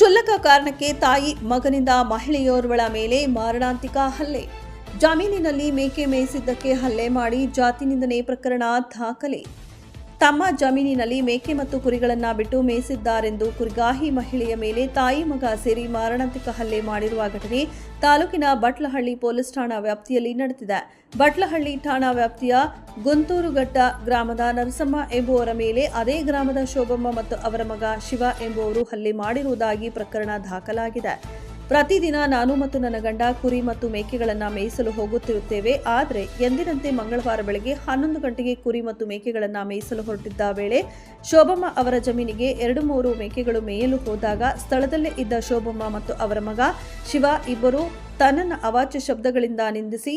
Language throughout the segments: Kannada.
ಕ್ಷುಲ್ಲಕ ಕಾರಣಕ್ಕೆ ತಾಯಿ ಮಗನಿಂದ ಮಹಿಳೆಯೋರ್ವಳ ಮೇಲೆ ಮಾರಣಾಂತಿಕ ಹಲ್ಲೆ. ಜಾಮೀನಿನಲ್ಲಿ ಮೇಕೆ ಮೇಯಿಸಿದ್ದಕ್ಕೆ ಹಲ್ಲೆ ಮಾಡಿ ಜಾತಿ ನಿಂದನೆ ಪ್ರಕರಣ ದಾಖಲೆ. ತಮ್ಮ ಜಮೀನಿನಲ್ಲಿ ಮೇಕೆ ಮತ್ತು ಕುರಿಗಳನ್ನ ಬಿಟ್ಟು ಮೇಯಿಸಿದ್ದಾರೆಂದು ಕುರ್ಗಾಹಿ ಮಹಿಳೆಯ ಮೇಲೆ ತಾಯಿ ಮಗ ಸೇರಿ ಮಾರಣಾಂತಿಕ ಹಲ್ಲೆ ಮಾಡಿರುವ ಘಟನೆ ತಾಲೂಕಿನ ಬಟ್ಲಹಳ್ಳಿ ಪೊಲೀಸ್ ಠಾಣಾ ವ್ಯಾಪ್ತಿಯಲ್ಲಿ ನಡೆದಿದೆ. ಬಟ್ಲಹಳ್ಳಿ ಠಾಣಾ ವ್ಯಾಪ್ತಿಯ ಗುಂತೂರುಘಟ್ಟ ಗ್ರಾಮದ ನರಸಮ್ಮ ಎಂಬುವರ ಮೇಲೆ ಅದೇ ಗ್ರಾಮದ ಶೋಭಮ್ಮ ಮತ್ತು ಅವರ ಮಗ ಶಿವ ಎಂಬುವರು ಹಲ್ಲೆ ಮಾಡಿರುವುದಾಗಿ ಪ್ರಕರಣ ದಾಖಲಾಗಿದೆ. ಪ್ರತಿದಿನ ನಾನು ಮತ್ತು ನನ್ನ ಗಂಡ ಕುರಿ ಮತ್ತು ಮೇಕೆಗಳನ್ನು ಮೇಯಿಸಲು ಹೋಗುತ್ತಿರುತ್ತೇವೆ. ಆದರೆ ಎಂದಿನಂತೆ ಮಂಗಳವಾರ ಬೆಳಗ್ಗೆ ಹನ್ನೊಂದು ಗಂಟೆಗೆ ಕುರಿ ಮತ್ತು ಮೇಕೆಗಳನ್ನು ಮೇಯಿಸಲು ಹೊರಟಿದ್ದ ವೇಳೆ ಶೋಭಮ್ಮ ಅವರ ಜಮೀನಿಗೆ ಎರಡು ಮೂರು ಮೇಕೆಗಳು ಮೇಯಲು ಹೋದಾಗ ಸ್ಥಳದಲ್ಲೇ ಇದ್ದ ಶೋಭಮ್ಮ ಮತ್ತು ಅವರ ಮಗ ಶಿವ ಇಬ್ಬರು ತನ್ನನ್ನು ಅವಾಚ್ಯ ಶಬ್ದಗಳಿಂದ ನಿಂದಿಸಿ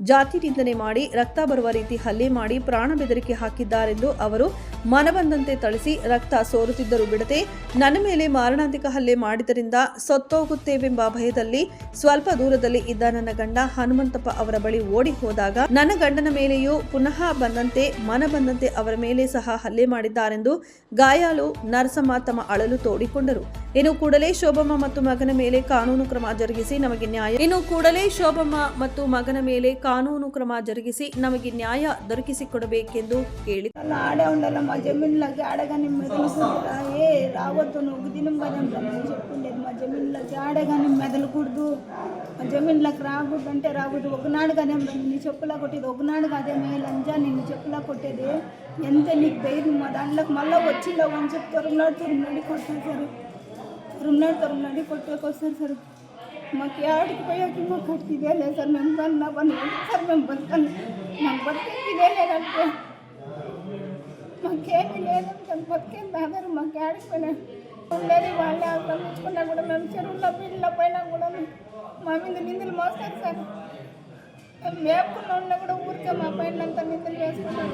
ಜಾತಿ ನಿಂದನೆ ಮಾಡಿ, ರಕ್ತ ಬರುವ ರೀತಿ ಹಲ್ಲೆ ಮಾಡಿ ಪ್ರಾಣ ಬೆದರಿಕೆ ಹಾಕಿದ್ದಾರೆಂದು ಅವರು ಮನಬಂದಂತೆ ಥಳಿಸಿ ರಕ್ತ ಸೋರುತ್ತಿದ್ದರೂ ಬಿಡದೆ, ನನ್ನ ಮೇಲೆ ಮಾರಣಾಂತಿಕ ಹಲ್ಲೆ ಮಾಡಿದ್ದರಿಂದ ಸತ್ತೋಗುತ್ತೇವೆಂಬ ಭಯದಲ್ಲಿ ಸ್ವಲ್ಪ ದೂರದಲ್ಲಿ ಇದ್ದ ನನ್ನ ಗಂಡ ಹನುಮಂತಪ್ಪ ಅವರ ಬಳಿ ಓಡಿ ಹೋದಾಗ ನನ್ನ ಗಂಡನ ಮೇಲೆಯೂ ಪುನಃ ಬಂದಂತೆ ಮನ ಬಂದಂತೆ ಅವರ ಮೇಲೆ ಸಹ ಹಲ್ಲೆ ಮಾಡಿದ್ದಾರೆಂದು ಗಾಯಾಳು ನರಸಮ್ಮ ತಮ್ಮ ಅಳಲು ತೋಡಿಕೊಂಡರು. ಇನ್ನು ಕೂಡಲೇ ಶೋಭಮ್ಮ ಮತ್ತು ಮಗನ ಮೇಲೆ ಕಾನೂನು ಕ್ರಮ ಜರುಗಿಸಿ ನಮಗೆ ನ್ಯಾಯ ಇನ್ನು ಕೂಡಲೇ ಶೋಭಮ್ಮ ಮತ್ತು ಮಗನ ಮೇಲೆ ಕಾನೂನು ಕ್ರಮ ಜರುಗಿಸಿ ನಮಗೆ ನ್ಯಾಯ ದೊರಕಿಸಿಕೊಡಬೇಕೆಂದು ಕೇಳಿ ఆడే ఉండాలమ్మా జమీన్లకి ఆడగానే మెదలకూడదు ఏ రావద్దు నువ్వు దినం కదా చెప్పుండేది మా జమీన్లకి ఆడగానే మెదలకూడదు మా జమీన్లకు రాకూడదు అంటే రాకూడదు ఒకనాడు కదే నీ చెప్పులా కొట్టేది ఒకనాడు కదే మే లంజా నిన్ను చెప్పులా కొట్టేది ఎంత నీకు పేరు మా దాంట్లోకి మళ్ళీ వచ్చిందో అని చెప్పి తొరమలాడు తొరమలాడి కొట్టేశారు తొరమలాడు తొరమలాడి కొట్టేకొస్తారు సార్ మాకు ఆడికి పోయాక మాకు ఇదే లేదు సార్. మేము కన్నా పని సార్. మేము బతకను మాకు బతికేది ఇదే లేదంటే మాకేమీ లేదంటే బతికేది బాగారు మాకు ఆడిపోయినా ఉండేది వాళ్ళే ఆక్రమించుకున్నా కూడా మేము చెరువుల్లో బిళ్ళ పైన కూడా మా మీద నిందలు మోస్తారు సార్. మేము మేపుకున్న ఉన్నా కూడా ఊరికే మా పైన అంతా నిందలు వేసుకున్నాం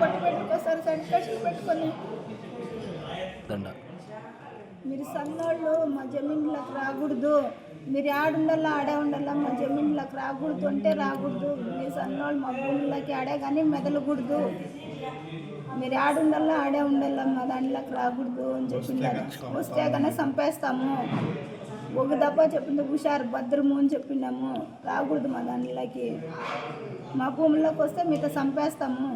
పట్టు పెట్టుకొస్తారు సార్. కష్టాలు పెట్టుకొని. మీరు సన్నోళ్ళు మా జమీన్లకు రాకూడదు. మీరు ఆడుండాలా ఆడే ఉండాలా మా జమీన్లకు రాకూడదు అంటే రాకూడదు. మీ సన్నోళ్ళు మా భూములకి ఆడే కానీ మెదలకూడదు. మీరు ఆడుండాలా ఆడే ఉండాలా మా దాంట్లోకి రాకూడదు అని చెప్పిండారు వస్తే కానీ చంపేస్తాము. ఒక దప్ప చెప్పింది హుషారు భద్రము అని చెప్పినాము. రాకూడదు మా దాంట్లోకి. మా భూముల్లోకి వస్తే మీతో చంపేస్తాము.